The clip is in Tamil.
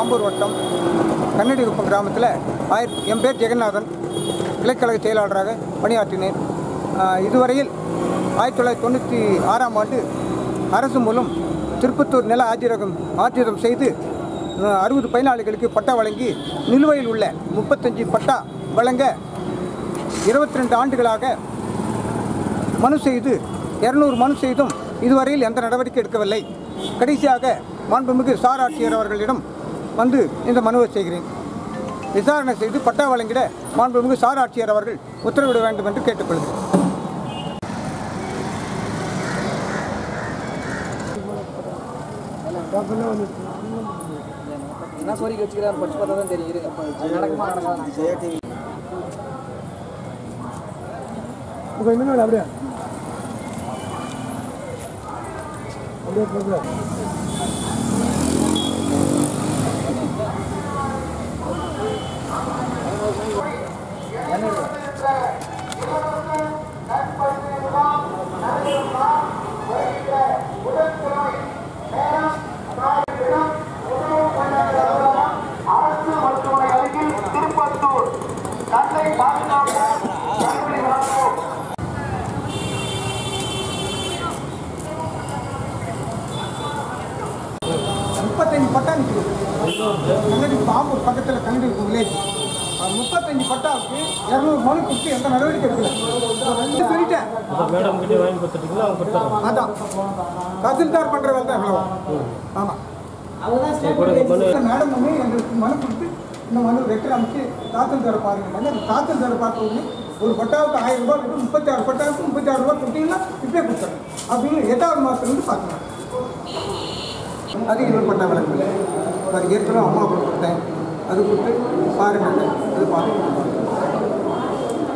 ஆம்பூர் வட்டம் கண்ணடிகுப்பம் கிராமத்தில் ஆயிரத்தி என் பேர் ஜெகநாதன் கிளைக்கழக செயலாளராக பணியாற்றினேன். இதுவரையில் ஆயிரத்தி தொள்ளாயிரத்தி தொண்ணூற்றி ஆறாம் ஆண்டு அரசு மூலம் திருப்பத்தூர் நில ஆஜீரகம் ஆஜீரம் செய்து அறுபது பயனாளிகளுக்கு பட்டா வழங்கி நிலுவையில் உள்ள முப்பத்தஞ்சு பட்டா வழங்க இருபத்தி ரெண்டு ஆண்டுகளாக மனு செய்து இரநூறு மனு செய்தும் இதுவரையில் எந்த நடவடிக்கை எடுக்கவில்லை. கடைசியாக மாண்புமிகு சார் ஆட்சியர் அவர்களிடம் வந்து இந்த மனுவை செய்கிறேன். விசாரணை செய்து பட்டா வழங்கிட மாண்புமிகு சார் ஆட்சியர் அவர்கள் உத்தரவிட வேண்டும் என்று கேட்டுக்கொள்கிறேன். என்ன கோரிக்கை வச்சுக்கிறாரு? படிச்சு பார்த்தா தான் தெரியும் இருங்க அது நடக்குமா நடக்காது? உங்கள் இன்னும் அப்படியே. அப்படியே முப்பத்தஞ்சு பட்டா கல்லடி பாம்பூர் பக்கத்தில் வில்லேஜ் முப்பத்தஞ்சு பட்டாவுக்கு இரநூறு மனு கொடுத்து எந்த நடவடிக்கை எடுக்கல. இப்ப ரெண்டு சொல்லிட்டேன். மேடம் கிட்டே வாங்கி கொடுத்துட்டீங்களா? அவங்க கொடுத்தாங்க அதான். தஹசில்தார் பண்ற வேலை தான் எவ்வளோ ஆமாம் மேடம் வந்து எங்களுக்கு மனு கொடுத்து இந்த மனு ரெக்கர் அமைச்சு தர பாருங்க. அந்த தர பார்த்த உடனே ஒரு பட்டாவுக்கு ஆயிரம் ரூபாய் கொடுத்து முப்பத்தாறு பட்டாவுக்கு முப்பத்தாறு ரூபாய் கொடுத்தீங்கன்னா இப்பே கொடுத்தாங்க அப்படின்னு எட்டாவது மாதத்துலேருந்து பார்க்கலாம் அது இன்னொரு பட்டா வழங்கல அது ஏற்கனவே அம்மா கொடுத்தேன். அது கொடுத்து பாருங்க. அது பார்த்து